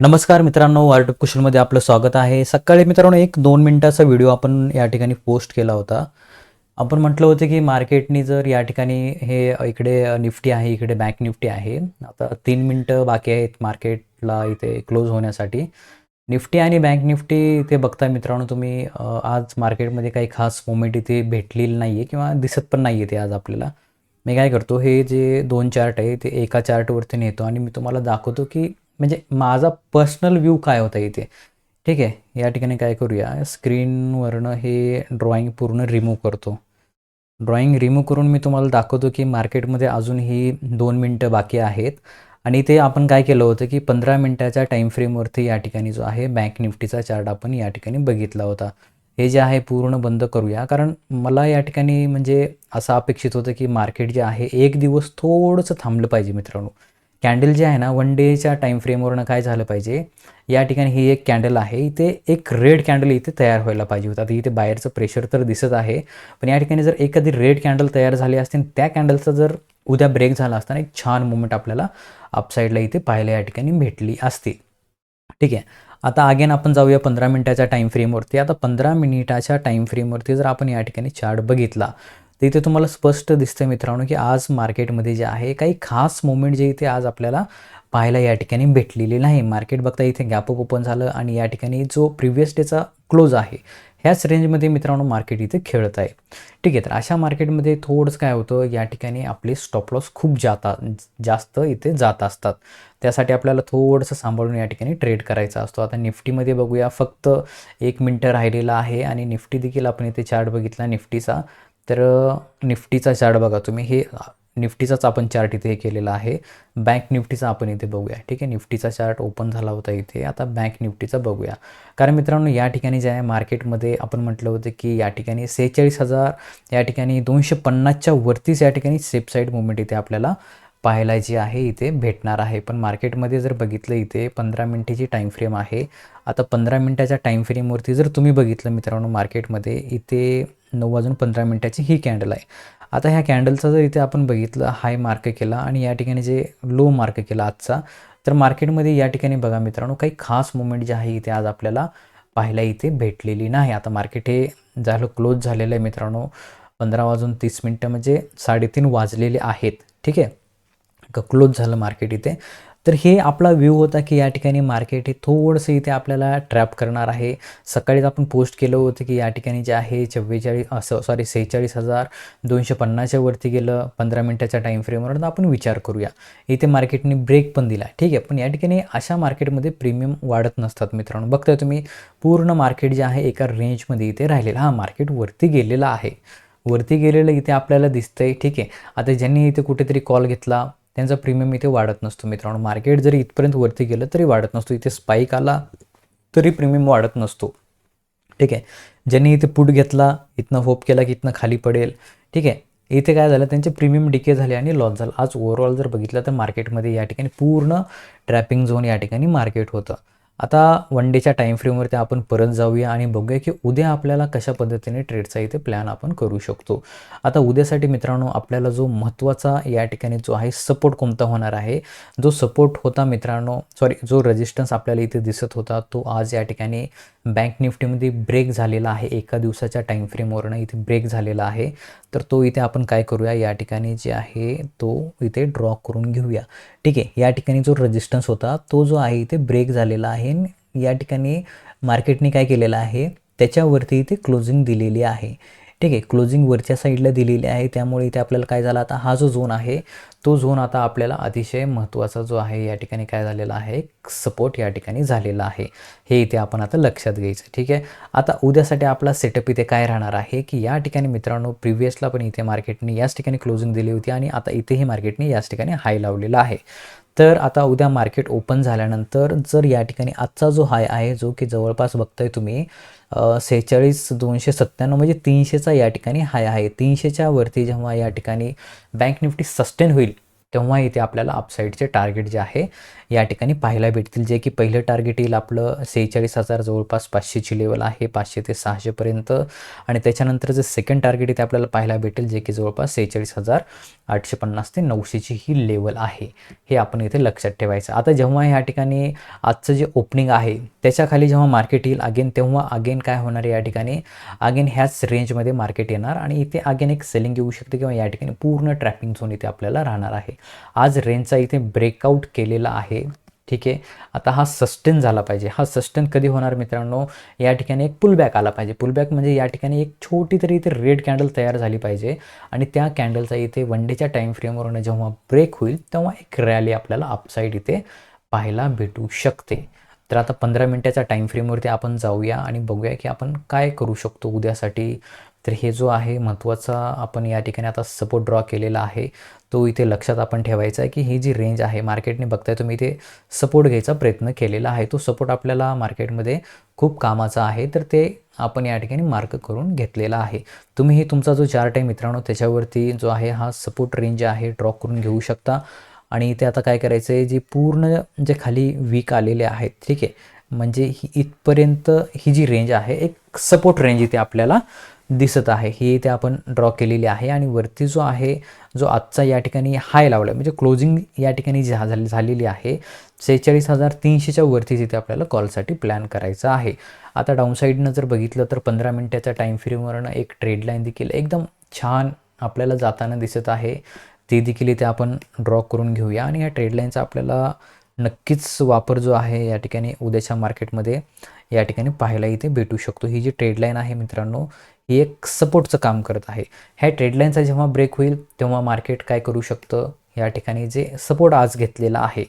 नमस्कार मित्रांनो वार्टअप कुशलमध्ये आपलं स्वागत आहे. सकाळी मित्रांनो एक दोन मिनिटाचा व्हिडिओ आपण या ठिकाणी पोस्ट केला होता. आपण म्हटलं होतं की मार्केटनी जर या ठिकाणी हे इकडे निफ्टी आहे इकडे बँक निफ्टी आहे. आता तीन मिनटं बाकी आहेत मार्केटला इथे क्लोज होण्यासाठी. निफ्टी आणि बँक निफ्टी इथे बघता मित्रांनो तुम्ही आज मार्केटमध्ये काही खास मोमेंट इथे भेटलेली नाही आहे किंवा दिसत पण नाही आहे ते आज आपल्याला. मी काय करतो हे जे दोन चार्ट आहे ते एका चार्टवरती नेतो आणि मी तुम्हाला दाखवतो की म्हणजे माझा पर्सनल व्ह्यू काय होता इथे? ठीक आहे या ठिकाणी काय करूया? स्क्रीनवरनं हे ड्रॉइंग पूर्ण रिमूव्ह करतो. ड्रॉइंग रिमूव्ह करून मी तुम्हाला दाखवतो की मार्केटमध्ये अजूनही दोन मिनटं बाकी आहेत. आणि ते आपण काय केलं होतं की पंधरा मिनटाच्या टाईम फ्रेमवरती या ठिकाणी जो आहे बँक निफ्टीचा चार्ट आपण या ठिकाणी बघितला होता. हे जे आहे पूर्ण बंद करूया. कारण मला या ठिकाणी म्हणजे असं अपेक्षित होतं की मार्केट जे आहे एक दिवस थोडंसं थांबलं पाहिजे मित्रांनो. कॅन्डल जे आहे ना वन डेच्या टाईम फ्रेमवरनं काय झालं पाहिजे? या ठिकाणी ही एक कॅन्डल आहे. इथे एक रेड कॅन्डल इथे तयार व्हायला पाहिजे होतं. आता इथे बाहेरचं प्रेशर तर दिसत आहे. पण या ठिकाणी जर एखादी रेड कॅन्डल तयार झाली असते त्या कॅन्डलचा जर उद्या ब्रेक झाला असताना एक छान मुवमेंट आपल्याला अपसाईडला इथे पाहायला या ठिकाणी भेटली असती. ठीक आहे. आता अगेन आपण जाऊया पंधरा मिनिटाच्या टाईम फ्रेमवरती आता पंधरा मिनिटाच्या टाईम फ्रेमवरती जर आपण या ठिकाणी चार्ट बघितला तर इथे तुम्हाला स्पष्ट दिसतं मित्रांनो की आज मार्केटमध्ये जे आहे काही खास मोमेंट जे इथे आज आपल्याला पाहायला या ठिकाणी भेटलेली नाही. मार्केट बघता इथे गॅपअप ओपन झालं आणि या ठिकाणी जो प्रिव्हियस डेचा क्लोज आहे ह्याच रेंजमध्ये मित्रांनो मार्केट इथे खेळत आहे. ठीक आहे तर अशा मार्केटमध्ये थोडंसं काय होतं या ठिकाणी आपले स्टॉप लॉस खूप जाता जास्त इथे जात असतात. त्यासाठी आपल्याला थोडंसं सांभाळून या ठिकाणी ट्रेड करायचा असतो. आता निफ्टीमध्ये बघूया फक्त एक मिनटं राहिलेला आहे आणि निफ्टी देखील आपण इथे चार्ट बघितला निफ्टीचा तर निफ्टीचा चार्ट बघा तुम्ही. हे निफ्टीचाच आपण चार्ट इथे केलेला आहे. बँक निफ्टीचा आपण इथे बघूया. ठीक आहे? निफ्टीचा चार्ट ओपन झाला होता इथे. आता बँक निफ्टीचा बघूया. कारण मित्रांनो या ठिकाणी जे आहे मार्केटमध्ये आपण म्हटलं होतं की या ठिकाणी सेहेचाळीस हजार या ठिकाणी दोनशे पन्नासच्या वरतीच या ठिकाणी सेफ साईड मुवमेंट इथे आपल्याला पाहायला जी आहे इथे भेटणार आहे. पण मार्केटमध्ये जर बघितलं इथे पंधरा मिनटाची टाईम फ्रेम आहे. आता पंधरा मिनटाच्या टाईम फ्रेमवरती जर तुम्ही बघितलं मित्रांनो मार्केटमध्ये इथे नऊ वाजून पंधरा मिनटाची ही कॅन्डल आहे. आता ह्या कॅन्डलचा जर इथे आपण बघितलं हाय मार्क केला आणि या ठिकाणी जे लो मार्क केला आजचा तर मार्केटमध्ये या ठिकाणी बघा मित्रांनो काही खास मुवमेंट जे आहे इथे आज आपल्याला पाहायला इथे भेटलेली नाही. आता मार्केट हे झालं क्लोज झालेलं आहे मित्रांनो. पंधरा वाजून तीस मिनटं म्हणजे साडेतीन वाजलेले आहेत. ठीक आहे? क्लोज झालं मार्केट इथे. तर हे आपला व्ह्यू होता की या ठिकाणी मार्केट हे थोडंसं इथे आपल्याला ट्रॅप करणार आहे. सकाळीच आपण पोस्ट केलं होतं की या ठिकाणी जे आहे चव्वेचाळीस असं सॉरी सेहेचाळीस हजार दोनशे पन्नासच्या वरती गेलं पंधरा मिनटाच्या टाईम फ्रेमवर तर आपण विचार करूया. इथे मार्केटने ब्रेक पण दिला. ठीक आहे पण या ठिकाणी अशा मार्केटमध्ये प्रीमियम वाढत नसतात मित्रांनो. बघताय तुम्ही पूर्ण मार्केट जे आहे एका रेंजमध्ये इथे राहिलेलं. हा मार्केट वरती गेलेला आहे. वरती गेलेलं इथे आपल्याला दिसतंय. ठीक आहे आता ज्यांनी इथे कुठेतरी कॉल घेतला त्यांचा प्रीमियम इथे वाढत नसतो मित्रांनो. मार्केट जरी इथपर्यंत वरती गेलं तरी वाढत नसतो. इथे स्पाईक आला तरी प्रीमियम वाढत नसतो. ठीक आहे? ज्यांनी इथे पुट घेतला इथनं होप केला की इथनं खाली पडेल. ठीक आहे? इथे काय झालं? त्यांचे प्रीमियम डिके झाले आणि लॉस झाला. आज ओव्हरऑल जर बघितलं तर मार्केटमध्ये या ठिकाणी पूर्ण ट्रॅपिंग झोन या ठिकाणी मार्केट होतं. आता वन डेच्या टाईम फ्रेमवरती आपण परत जाऊया आणि बघूया की उद्या आपल्याला कशा पद्धतीने ट्रेडचा इथे प्लॅन आपण करू शकतो. आता उद्यासाठी मित्रांनो आपल्याला जो महत्त्वाचा या ठिकाणी जो आहे सपोर्ट कोणता होणार आहे? जो सपोर्ट होता मित्रांनो सॉरी जो रेजिस्टन्स आपल्याला इथे दिसत होता तो आज या ठिकाणी बँक निफ्टीमध्ये ब्रेक झालेला आहे. एका दिवसाच्या टाईम फ्रेमवरनं इथे ब्रेक झालेला आहे. तर तो इथे आपण काय करूया? या ठिकाणी जे आहे तो इथे ड्रॉ करून घेऊया. ठीक आहे या ठिकाणी जो रेजिस्टन्स होता तो जो आहे इथे ब्रेक झालेला आहे या ठिकाणी मार्केटने काय केलेलं आहे त्याच्यावरती इथे क्लोजिंग दिलेली आहे. ठीक आहे क्लोजिंग वरच्या साईडला दिलेली आहे. त्यामुळे इथे आपल्याला काय झाला आता? हा जो झोन आहे तो झोन आता आपल्याला अतिशय महत्त्वाचा जो आहे या ठिकाणी काय झालेला आहे? सपोर्ट या ठिकाणी झालेला आहे. हे इथे आपण आता लक्षात घ्यायचं. ठीक आहे? आता उद्यासाठी आपला सेटअप इथे काय राहणार आहे? की या ठिकाणी मित्रांनो प्रिव्हियसला पण इथे मार्केटने याच ठिकाणी क्लोजिंग दिली होती आणि आता इथेही मार्केटने याच ठिकाणी हाय लावलेला आहे. तर आता उद्या मार्केट ओपन झाल्यानंतर जर या ठिकाणी आजचा जो हाय आहे जो की जवळपास बघताय तुम्ही सेहेचाळीस दोनशे सत्त्याण्णव म्हणजे तीनशेचा या ठिकाणी हाय आहे. तीनशेच्या वरती जेव्हा या ठिकाणी बँक निफ्टी सस्टेन होईल तेव्हा इथे आपल्याला अपसाईडचे टार्गेट जे आहे या ठिकाणी पाहायला भेटतील. जे की पहिलं टार्गेट येईल आपलं सेहेचाळीस हजार जवळपास पाचशेची लेवल आहे पाचशे ते सहाशेपर्यंत आणि त्याच्यानंतर जे सेकंड टार्गेट इथे आपल्याला पाहायला भेटेल जे की जवळपास सेहेचाळीस हजार आठशे पन्नास ते नऊशेची ही लेवल आहे. हे आपण इथे लक्षात ठेवायचं. आता जेव्हा या ठिकाणी आजचं जे ओपनिंग आहे त्याच्याखाली जेव्हा मार्केट येईल अगेन तेव्हा अगेन काय होणार या ठिकाणी? अगेन ह्याच रेंजमध्ये मार्केट येणार आणि इथे अगेन एक सेलिंग येऊ शकते किंवा या ठिकाणी पूर्ण ट्रॅपिंग झोन इथे आपल्याला राहणार आहे. आज रेंजचा इथे ब्रेकआउट केलेला आहे. ठीक आहे? आता हा सस्टेन झाला पाहिजे. हा सस्टेन कधी होणार मित्रांनो? या ठिकाणी एक पुलबॅक आला पाहिजे. पुलबॅक म्हणजे या ठिकाणी एक छोटी तरी इथे रेड कॅन्डल तयार झाली पाहिजे. आणि त्या कॅन्डलचा इथे वन डेच्या टाईम फ्रेमवरून जेव्हा ब्रेक होईल तेव्हा एक रॅली आपल्याला अपसाईड इथे पाहायला भेटू शकते. तर आता पंधरा मिनटाच्या टाईम फ्रेमवरती आपण जाऊया आणि बघूया की आपण काय करू शकतो उद्यासाठी. तर हे जो आहे महत्त्वाचा आपण या ठिकाणी आता सपोर्ट ड्रॉ केलेला आहे तो इथे लक्षात आपण ठेवायचा आहे की ही जी रेंज आहे मार्केटने बघताय तुम्ही इथे सपोर्ट घ्यायचा प्रयत्न केलेला आहे. तो सपोर्ट आपल्याला मार्केटमध्ये खूप कामाचा आहे तर ते आपण या ठिकाणी मार्क करून घेतलेला आहे. तुम्ही तुमचा जो चार्ट आहे मित्रांनो त्याच्यावरती जो आहे हा सपोर्ट रेंज आहे ड्रॉ करून घेऊ शकता. आणि इथे आता काय करायचं आहे जी पूर्ण जे खाली वीक आलेले आहेत ठीक आहे म्हणजे ही इथपर्यंत ही जी रेंज आहे एक सपोर्ट रेंज इथे आपल्याला दिसत आहे. ही इथे आपण ड्रॉ केलेली आहे आणि वरती जो आहे जो आजचा या ठिकाणी हाय लावला म्हणजे क्लोजिंग या ठिकाणी झा झाली झालेली आहे सेहेचाळीस हजार तीनशेच्या वरतीच इथे आपल्याला कॉलसाठी प्लॅन करायचा आहे. आता डाऊनसाईडनं जर बघितलं तर पंधरा मिनटाच्या टाईम फ्रेमवरनं एक ट्रेड लाईन देखील एकदम छान आपल्याला जाताना दिसत आहे. ती देखील इथे आपण ड्रॉ करून घेऊया आणि या ट्रेड लाईनचा आपल्याला नक्कीच वापर जो आहे या ठिकाणी उद्याच्या मार्केटमध्ये या ठिकाणी पाहायला इथे भेटू शकतो. ही जी ट्रेड लाईन आहे मित्रांनो ही एक सपोर्टचं काम करत आहे. ह्या ट्रेडलाईनचा जेव्हा ब्रेक होईल तेव्हा मार्केट काय करू शकतं? या ठिकाणी जे सपोर्ट आज घेतलेला आहे.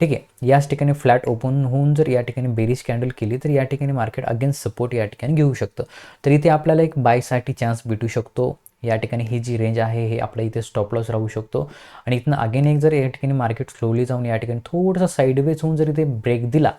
ठीक आहे? याच ठिकाणी फ्लॅट ओपन होऊन जर या ठिकाणी बेरीज कॅन्डल केली तर या ठिकाणी मार्केट अगेन सपोर्ट या ठिकाणी घेऊ शकतं. तर इथे आपल्याला एक बायसाठी चान्स भेटू शकतो. या ठिकाणी ही जी रेंज आहे हे आपल्या इथे स्टॉप लॉस राहू शकतो. आणि इथनं अगेन एक जर या ठिकाणी मार्केट स्लोली जाऊन या ठिकाणी थोडंसं साईडवेज होऊन जर इथे ब्रेक दिला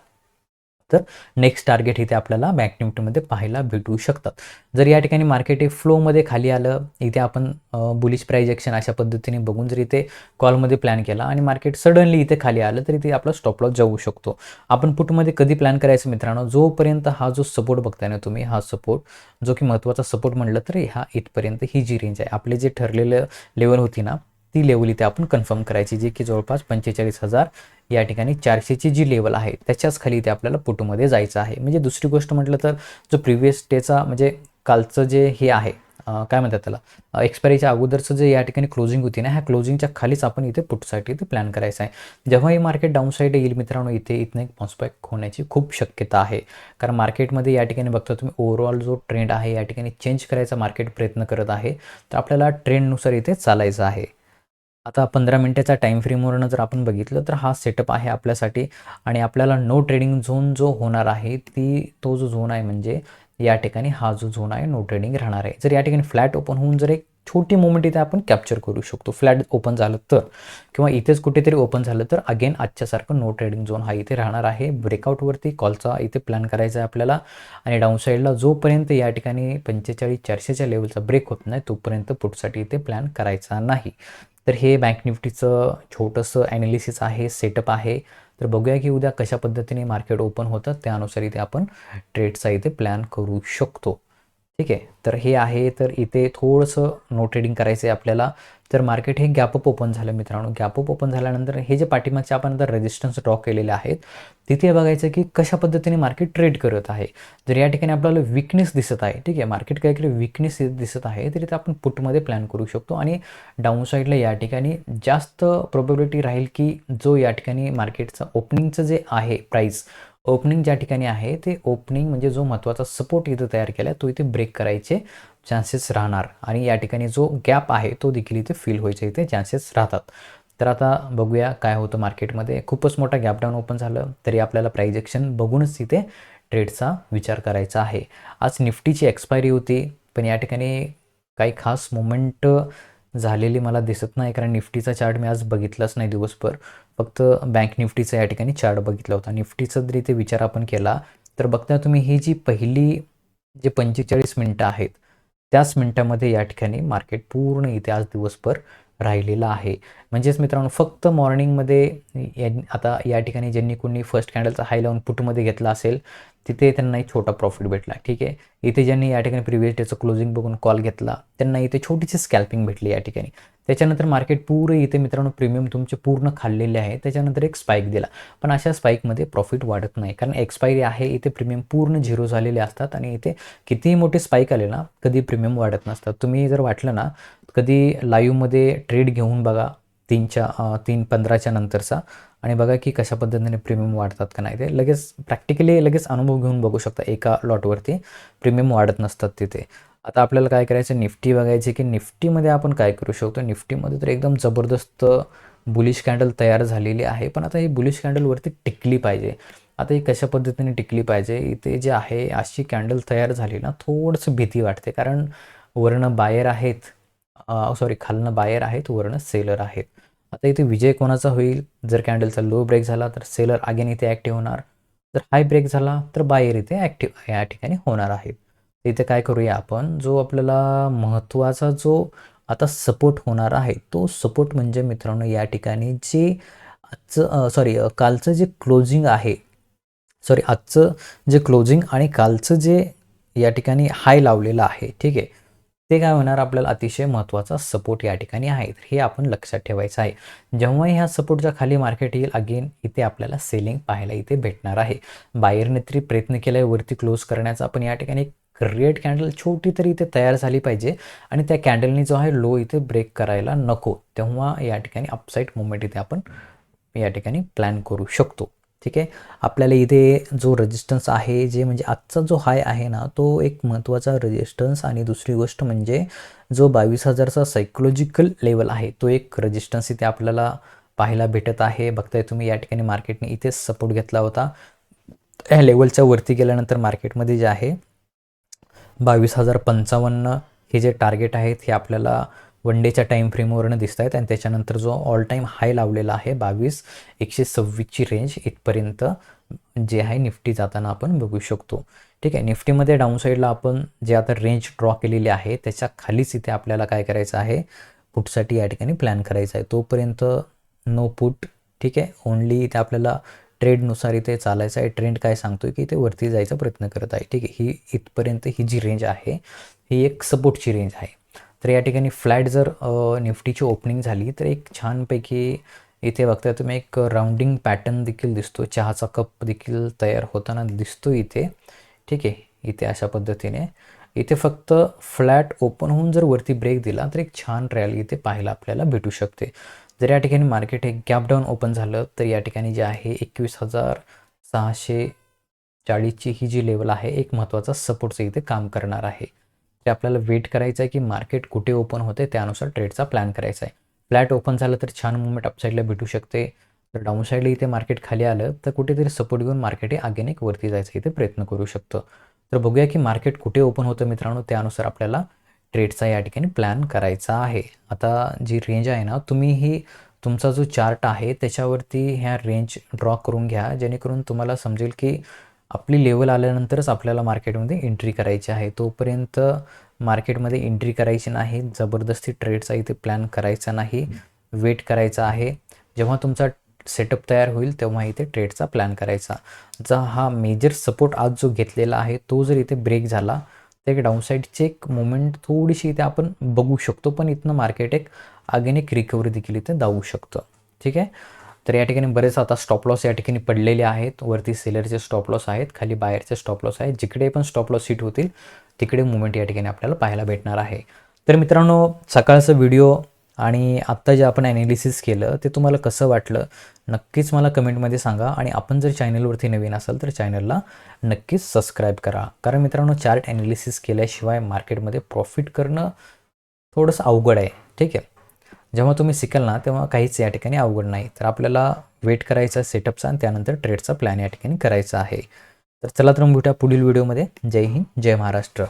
तर नेक्स्ट टार्गेट इथे आपल्याला बँक निफ्टीमध्ये पाहायला भेटू शकतात. जर या ठिकाणी मार्केट हे फ्लोमध्ये खाली आलं इथे आपण बुलिश प्राईज ॲक्शन अशा पद्धतीने बघून जर इथे कॉलमध्ये प्लॅन केला आणि मार्केट सडनली इथे खाली आलं तर इथे आपला स्टॉप लॉस जाऊ शकतो. आपण पुटमध्ये कधी प्लॅन करायचं मित्रांनो? जोपर्यंत हा जो सपोर्ट बघताय ना तुम्ही हा सपोर्ट जो की महत्त्वाचा सपोर्ट म्हणलं तर हा इथपर्यंत ही जी रेंज आहे. आपले जे ठरलेलं लेवल होती ना ती लेवल इथे आपण कन्फर्म करायची जे की जवळपास पंचेचाळीस हजार या ठिकाणी चारशेची जी लेवल आहे त्याच्याच खाली इथे आपल्याला पुटूमध्ये जायचं आहे. म्हणजे दुसरी गोष्ट म्हटलं तर जो प्रिव्हियस डेचा म्हणजे कालचं जे हे आहे काय म्हणतात त्याला एक्सपायरीच्या अगोदरचं जे या ठिकाणी क्लोजिंग होती ना ह्या क्लोजिंगच्या खालीच आपण इथे पुटसाठी इथे प्लॅन करायचं आहे. जेव्हा हे मार्केट डाऊन साईड येईल मित्रांनो इथे इथनं एक बॉन्सबॅक होण्याची खूप शक्यता आहे. कारण मार्केटमध्ये या ठिकाणी बघता तुम्ही ओव्हरऑल जो ट्रेंड आहे या ठिकाणी चेंज करायचा मार्केट प्रयत्न करत आहे तर आपल्याला ट्रेंडनुसार इथे चालायचं आहे. आता पंधरा मिनटाच्या टाईम फ्रेमवरनं जर आपण बघितलं तर हा सेटअप आहे आपल्यासाठी. आणि आपल्याला नो ट्रेडिंग झोन जो होणार आहे ती तो जो झोन आहे म्हणजे या ठिकाणी हा जो झोन आहे नो ट्रेडिंग राहणार आहे. जर या ठिकाणी फ्लॅट ओपन होऊन जर एक छोटी मुवमेंट इथे आपण कॅप्चर करू शकतो. फ्लॅट ओपन झालं तर. किंवा इथेच कुठेतरी ओपन झालं तर अगेन आजच्यासारखं नो ट्रेडिंग झोन हा इथे राहणार आहे. ब्रेकआउटवरती कॉलचा इथे प्लॅन करायचा आहे आपल्याला. आणि डाऊन साईडला जोपर्यंत या ठिकाणी पंचेचाळीस चारशेच्या लेवलचा ब्रेक होत नाही तोपर्यंत पुटसाठी इथे प्लॅन करायचा नाही. तर हे बँक निफ्टीचं छोटंसं ॲनालिसिस आहे सेटअप आहे. तर बघूया की उद्या कशा पद्धतीने मार्केट ओपन होतं त्यानुसार इथे आपण ट्रेडचा इथे प्लॅन करू शकतो. ठीक आहे? तर हे आहे तर इथे थोडंसं नो ट्रेडिंग करायचं आहे आपल्याला. तर मार्केट हे गॅपअप ओपन झालं मित्रांनो. गॅपअप ओपन झाल्यानंतर हे जे पाठीमागचे आपण आता रेजिस्टन्स ड्रॉ केलेले आहेत तिथे बघायचं की कशा पद्धतीने मार्केट ट्रेड करत आहे. जर या ठिकाणी आपल्याला विकनेस दिसत आहे ठीक आहे मार्केट काहीतरी विकनेस दिसत आहे तरी ते आपण पुटमध्ये प्लॅन करू शकतो. आणि डाऊन साईडला या ठिकाणी जास्त प्रोबेबिलिटी राहील की जो या ठिकाणी मार्केटचं ओपनिंगचं जे आहे प्राईस ओपनिंग ज्या ठिकाणी आहे ते ओपनिंग म्हणजे जो महत्त्वाचा सपोर्ट इथं तयार केला तो इथे ब्रेक करायचे चान्सेस राहणार. आणि या ठिकाणी जो गॅप आहे तो देखील इथे फील व्हायचे इथे चान्सेस राहतात. तर आता बघूया काय होतं मार्केटमध्ये खूपच मोठा गॅप डाऊन ओपन झालं तरी आपल्याला प्राइजेक्शन बघूनच तिथे ट्रेडचा विचार करायचा आहे. आज निफ्टीची एक्सपायरी होती पण या ठिकाणी काही खास मुवमेंट झालेली मला दिसत नाही कारण निफ्टीचा चार्ट मी आज बघितलाच नाही दिवसभर. फक्त बँक निफ्टीचा या ठिकाणी चार्ट बघितला होता. निफ्टीचा जरी ते विचार आपण केला तर बघता तुम्ही ही जी पहिली जे पंचेचाळीस मिनटं आहेत त्याच मिनटामध्ये या ठिकाणी मार्केट पूर्ण इथे आज दिवसभर राहिलेला आहे. म्हणजेच मित्रांनो फक्त मॉर्निंगमध्ये या- आता या ठिकाणी ज्यांनी कोणी फर्स्ट कॅन्डलचा हाय लावून पुटमध्ये घेतला असेल तिथे त्यांना एक छोटा प्रॉफिट भेटला ठीक आहे? इथे ज्यांनी या ठिकाणी प्रिव्हियस डेचं क्लोजिंग बघून कॉल घेतला त्यांना इथे छोटीशी स्कॅल्पिंग भेटली या ठिकाणी. त्याच्यानंतर मार्केट पूर्ण इथे मित्रांनो प्रीमियम तुमचे पूर्ण खाल्लेले आहे. त्याच्यानंतर एक स्पाईक दिला. पण अशा स्पाईकमध्ये प्रॉफिट वाढत नाही. कारण एक्सपायरी आहे इथे प्रीमियम पूर्ण झिरो झालेले असतात आणि इथे कितीही मोठे स्पाईक आले ना कधी प्रीमियम वाढत नसतात. तुम्ही जर वाटलं ना कधी लाईव्हमध्ये ट्रेड घेऊन बघा तीनच्या तीन पंधराच्या नंतरचा. आणि बघा की कशा पद्धतीने प्रीमियम वाढतात का नाही ते. लगेच प्रॅक्टिकली लगेच अनुभव घेऊन बघू शकता एका लॉटवरती प्रीमियम वाढत नसतात तिथे. आता आपल्याला काय करायचं निफ्टी बघायची की निफ्टीमध्ये आपण काय करू शकतो? निफ्टीमध्ये तर एकदम जबरदस्त बुलिश कॅन्डल तयार झालेली आहे. पण आता ही बुलिश कॅन्डलवरती टिकली पाहिजे. आता ही कशा पद्धतीने टिकली पाहिजे? इथे जे आहे अशी कॅन्डल तयार झाली ना थोडंसं भीती वाटते. कारण वर्ण बायर आहेत सॉरी खालनं बायर आहेत वर्ण सेलर आहेत. आता इथे विजय कोणाचा होईल? जर कॅन्डलचा लो ब्रेक झाला तर सेलर अगेन इथे ॲक्टिव्ह होणार. जर हाय ब्रेक झाला तर बायर इथे ॲक्टिव्ह या ठिकाणी होणार आहे. इथे काय करूया आपण? जो आपल्याला महत्त्वाचा जो आता सपोर्ट होणार आहे तो सपोर्ट म्हणजे मित्रांनो या ठिकाणी जे आजचं सॉरी कालचं जे क्लोजिंग आहे सॉरी आजचं जे क्लोजिंग आणि कालचं जे या ठिकाणी हाय लावलेलं आहे ठीक आहे? ते काय होणार? आपल्याला अतिशय महत्त्वाचा सपोर्ट या ठिकाणी आहे. तर हे आपण लक्षात ठेवायचं आहे. जेव्हा ह्या सपोर्टच्या खाली मार्केट येईल अगेन इथे आपल्याला सेलिंग पाहायला इथे भेटणार आहे. बाहेरने तरी प्रयत्न केला आहे वरती क्लोज करण्याचा. पण या ठिकाणी रेड कॅन्डल छोटी तरी इथे तयार झाली पाहिजे. आणि त्या कॅन्डलनी जो आहे लो इथे ब्रेक करायला नको. तेव्हा या ठिकाणी अपसाईड मुवमेंट इथे आपण या ठिकाणी प्लॅन करू शकतो. ठीक आहे? आपल्याला इथे जो रेजिस्टन्स आहे जे म्हणजे आजचा जो हाय आहे ना तो एक महत्त्वाचा रेजिस्टन्स आणि दुसरी गोष्ट म्हणजे जो बावीस हजारचा सायकोलॉजिकल लेवल आहे तो एक रेजिस्टन्स इथे आपल्याला पाहायला भेटत आहे. बघताय तुम्ही या ठिकाणी मार्केटने इथेच सपोर्ट घेतला होता. ह्या लेवलच्या वरती गेल्यानंतर मार्केटमध्ये जे आहे बावीस हजार पंचावन्न हे जे टार्गेट आहेत हे आपल्याला वन डेच्या टाईम फ्रेमवरनं दिसत आहेत आणि त्याच्यानंतर जो ऑल टाईम हाय लावलेला आहे बावीस एकशे सव्वीसची रेंज इथपर्यंत जे आहे निफ्टी जाताना आपण बघू शकतो. ठीक आहे निफ्टीमध्ये डाऊन साईडला आपण जे आता रेंज ड्रॉ केलेली आहे त्याच्या खालीच इथे आपल्याला काय करायचं आहे? पुटसाठी या ठिकाणी प्लॅन करायचा आहे. तोपर्यंत नो पुट ठीक आहे? ओनली इथे आपल्याला ट्रेडनुसार इथे चालायचं आहे. ट्रेंड काय सांगतोय की इथे वरती जायचा प्रयत्न करत आहे. ठीक आहे ही इथपर्यंत ही जी रेंज आहे ही एक सपोर्टची रेंज आहे. तर या ठिकाणी फ्लॅट जर निफ्टीची ओपनिंग झाली तर एक छानपैकी इथे बघताय तुम्ही एक राऊंडिंग पॅटर्न देखील दिसतो. चहाचा कप देखील तयार होताना दिसतो इथे. ठीक आहे इथे अशा पद्धतीने. इथे फक्त फ्लॅट ओपन होऊन जर वरती ब्रेक दिला तर एक छान रॅली इथे पाहायला आपल्याला भेटू शकते. जर या ठिकाणी मार्केट एक गॅप डाऊन ओपन झालं तर या ठिकाणी जे आहे एकवीस हजार सहाशे चाळीसची ही जी लेवल आहे एक महत्त्वाचा सपोर्टचं इथे काम करणार आहे. ते आपल्याला वेट करायचं आहे की मार्केट कुठे ओपन होते त्यानुसार ट्रेडचा प्लॅन करायचा आहे. फ्लॅट ओपन झालं तर छान मुवमेंट अपसाईडला भेटू शकते. तर डाऊन साईडला इथे मार्केट खाली आलं तर कुठेतरी सपोर्ट घेऊन मार्केट हे अगेन एक वरती जायचं इथे प्रयत्न करू शकतो. तर बघूया की मार्केट कुठे ओपन होतं मित्रांनो त्यानुसार आपल्याला ट्रेडचा या ठिकाणी प्लॅन करायचा आहे. आता जी रेंज आहे ना तुम्ही ही तुमचा जो चार्ट आहे त्याच्यावरती ह्या रेंज ड्रॉ करून घ्या जेणेकरून तुम्हाला समजेल की आपली लेवल आल्यानंतरच आपल्याला मार्केटमध्ये एंट्री करायची आहे. तोपर्यंत मार्केटमध्ये एंट्री करायची नाही. जबरदस्ती ट्रेडचा इथे प्लॅन करायचा नाही. वेट करायचा आहे. जेव्हा तुमचा सेटअप तयार होईल तेव्हा इथे ट्रेडचा प्लॅन करायचा. जा हा मेजर सपोर्ट आज जो घेतलेला आहे तो जर इथे ब्रेक झाला तर एक डाऊनसाईडची एक मुवमेंट थोडीशी इथे आपण बघू शकतो. पण इथनं मार्केट एक अगेन एक रिकव्हरी देखील इथे जाऊ शकतं. ठीक आहे? तर या ठिकाणी बरेच आता स्टॉप लॉस या ठिकाणी पडलेले आहेत. वरती सेलरचे स्टॉप लॉस आहेत खाली बाहेरचे स्टॉप लॉस आहेत. जिकडे पण स्टॉप लॉस सीट होतील तिकडे मुवमेंट या ठिकाणी आपल्याला पाहायला भेटणार आहे. तर मित्रांनो सकाळचा व्हिडिओ आणि आत्ता जे आपण ॲनालिसिस केलं ते तुम्हाला कसं वाटलं नक्कीच मला कमेंटमध्ये सांगा. आणि आपण जर चॅनलवरती नवीन असाल तर चॅनलला नक्कीच सबस्क्राईब करा. कारण मित्रांनो चार्ट ॲनालिसिस केल्याशिवाय मार्केटमध्ये प्रॉफिट करणं थोडंसं अवघड आहे. ठीक आहे? जेव्हा तुम्ही शिकाल ना तेव्हा काहीच या ठिकाणी अवघड नाही. तर आपल्याला वेट करायचा सेटअपचा आणि त्यानंतर ट्रेडचा प्लॅन या ठिकाणी करायचा आहे. तर चला तर मग भेटूया पुढील व्हिडिओमध्ये जय हिंद जय महाराष्ट्र.